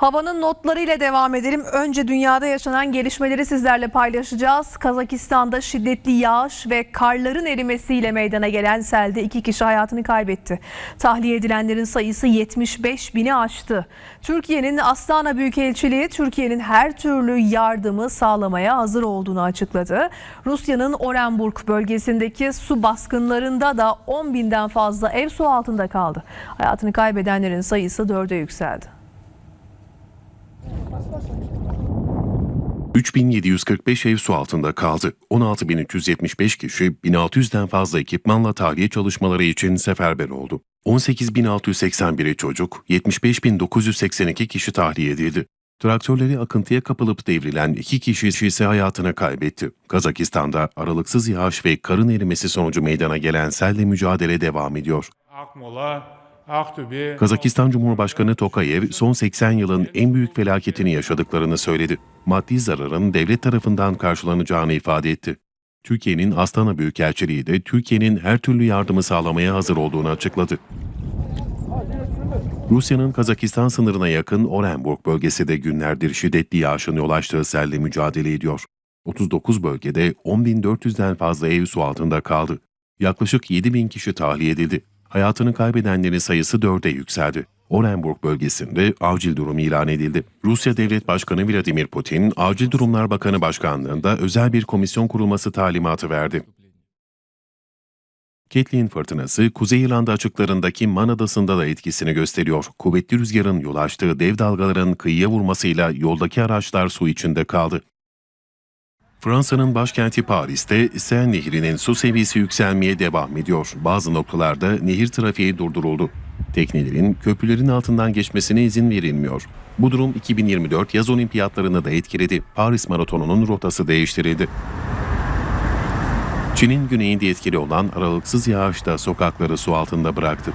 Havanın notlarıyla devam edelim. Önce dünyada yaşanan gelişmeleri sizlerle paylaşacağız. Kazakistan'da şiddetli yağış ve karların erimesiyle meydana gelen selde iki kişi hayatını kaybetti. Tahliye edilenlerin sayısı 75 bini aştı. Türkiye'nin Astana Büyükelçiliği Türkiye'nin her türlü yardımı sağlamaya hazır olduğunu açıkladı. Rusya'nın Orenburg bölgesindeki su baskınlarında da 10 binden fazla ev su altında kaldı. Hayatını kaybedenlerin sayısı dörde yükseldi. 3745 ev su altında kaldı. 16375 kişi 1600'den fazla ekipmanla tahliye çalışmaları için seferber oldu. 18681'i çocuk, 75982 kişi tahliye edildi. Traktörleri akıntıya kapılıp devrilen iki kişi ise hayatını kaybetti. Kazakistan'da aralıksız yağış ve karın erimesi sonucu meydana gelen selle mücadele devam ediyor. Akmola, Kazakistan Cumhurbaşkanı Tokayev son 80 yılın en büyük felaketini yaşadıklarını söyledi. Maddi zararın devlet tarafından karşılanacağını ifade etti. Türkiye'nin Astana Büyükelçiliği de Türkiye'nin her türlü yardımı sağlamaya hazır olduğunu açıkladı. Rusya'nın Kazakistan sınırına yakın Orenburg bölgesi de günlerdir şiddetli yağışın yol açtığı selle mücadele ediyor. 39 bölgede 10.400'den fazla ev su altında kaldı. Yaklaşık 7.000 kişi tahliye edildi. Hayatını kaybedenlerin sayısı dörde yükseldi. Orenburg bölgesinde acil durum ilan edildi. Rusya Devlet Başkanı Vladimir Putin, Acil Durumlar Bakanı Başkanlığında özel bir komisyon kurulması talimatı verdi. Kathleen fırtınası Kuzey İrlanda açıklarındaki Man Adası'nda da etkisini gösteriyor. Kuvvetli rüzgarın yol açtığı dev dalgaların kıyıya vurmasıyla yoldaki araçlar su içinde kaldı. Fransa'nın başkenti Paris'te Seine Nehri'nin su seviyesi yükselmeye devam ediyor. Bazı noktalarda nehir trafiği durduruldu. Teknelerin köprülerin altından geçmesine izin verilmiyor. Bu durum 2024 yaz olimpiyatlarını da etkiledi. Paris Maratonu'nun rotası değiştirildi. Çin'in güneyinde etkili olan aralıksız yağış da sokakları su altında bıraktı.